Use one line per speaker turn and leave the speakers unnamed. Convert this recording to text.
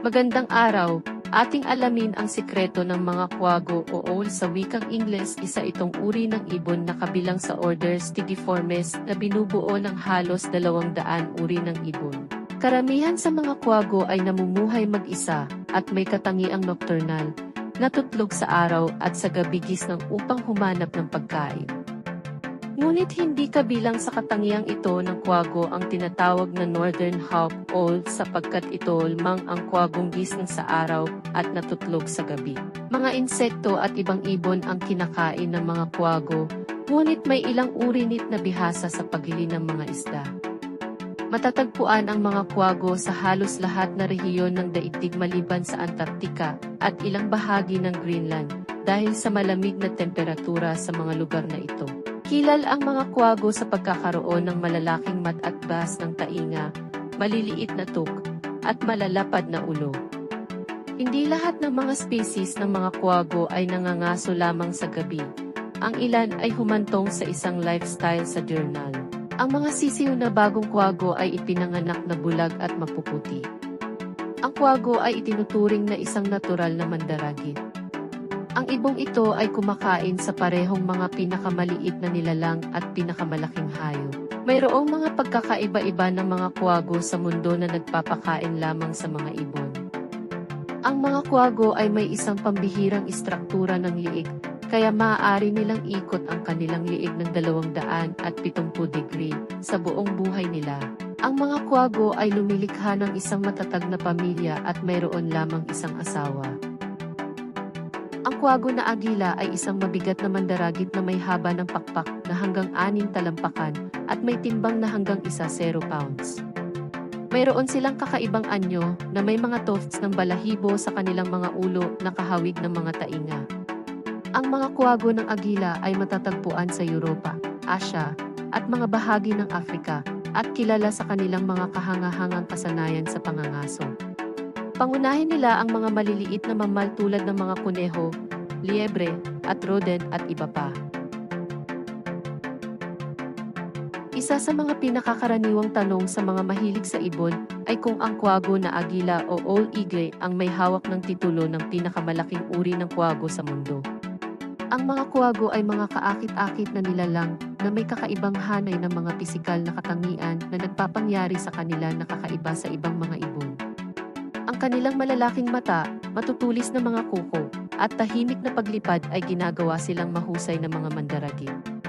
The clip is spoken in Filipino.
Magandang araw, ating alamin ang sikreto ng mga kwago o owl sa wikang Ingles. Isa itong uri ng ibon na kabilang sa order Stygiformes na binubuo ng halos dalawang daan uri ng ibon. Karamihan sa mga kwago ay namumuhay mag-isa at may katangiang nocturnal, natutlog sa araw at sa gabi gisnang upang humanap ng pagkain. Ngunit hindi kabilang sa katangiang ito ng kwago ang tinatawag na Northern Hawk Owl sapagkat ito lamang ang kwagong gising sa araw at natutlog sa gabi. Mga insekto at ibang ibon ang kinakain ng mga kwago, ngunit may ilang uri nit na bihasa sa pagili ng mga isda. Matatagpuan ang mga kwago sa halos lahat na rehiyon ng daigdig maliban sa Antarctica at ilang bahagi ng Greenland dahil sa malamig na temperatura sa mga lugar na ito. Kilal ang mga kwago sa pagkakaroon ng malalaking mat at bas ng tainga, maliliit na tuk, at malalapad na ulo. Hindi lahat ng mga species ng mga kwago ay nangangaso lamang sa gabi. Ang ilan ay humantong sa isang lifestyle sa diurnal. Ang mga sisiw na bagong kwago ay ipinanganak na bulag at mapuputi. Ang kwago ay itinuturing na isang natural na mandaragit. Ang ibong ito ay kumakain sa parehong mga pinakamaliit na nilalang at pinakamalaking hayop. Mayroong mga pagkakaiba-iba ng mga kwago sa mundo na nagpapakain lamang sa mga ibon. Ang mga kwago ay may isang pambihirang istruktura ng liig, kaya maaari nilang ikot ang kanilang liig ng 270 degree sa buong buhay nila. Ang mga kwago ay lumilikha ng isang matatag na pamilya at mayroon lamang isang asawa. Ang kwago na agila ay isang mabigat na mandaragit na may haba ng pakpak na hanggang 6 talampakan at may timbang na hanggang isa 0 pounds. Mayroon silang kakaibang anyo na may mga tufts ng balahibo sa kanilang mga ulo na kahawig ng mga tainga. Ang mga kwago ng agila ay matatagpuan sa Europa, Asia, at mga bahagi ng Afrika at kilala sa kanilang mga kahangahangang kasanayan sa pangangaso. Pangunahin nila ang mga maliliit na mamal tulad ng mga kuneho, liebre, at rodent at iba pa. Isa sa mga pinakakaraniwang tanong sa mga mahilig sa ibon ay kung ang kwago na agila o owl eagle ang may hawak ng titulo ng pinakamalaking uri ng kwago sa mundo. Ang mga kwago ay mga kaakit-akit na nilalang na may kakaibang hanay ng mga pisikal na katangian na nagpapangyari sa kanila na kakaiba sa ibang mga ibon. Ang kanilang malalaking mata, matutulis na mga kuko, at tahimik na paglipad ay ginagawa silang mahusay na mga mandaragit.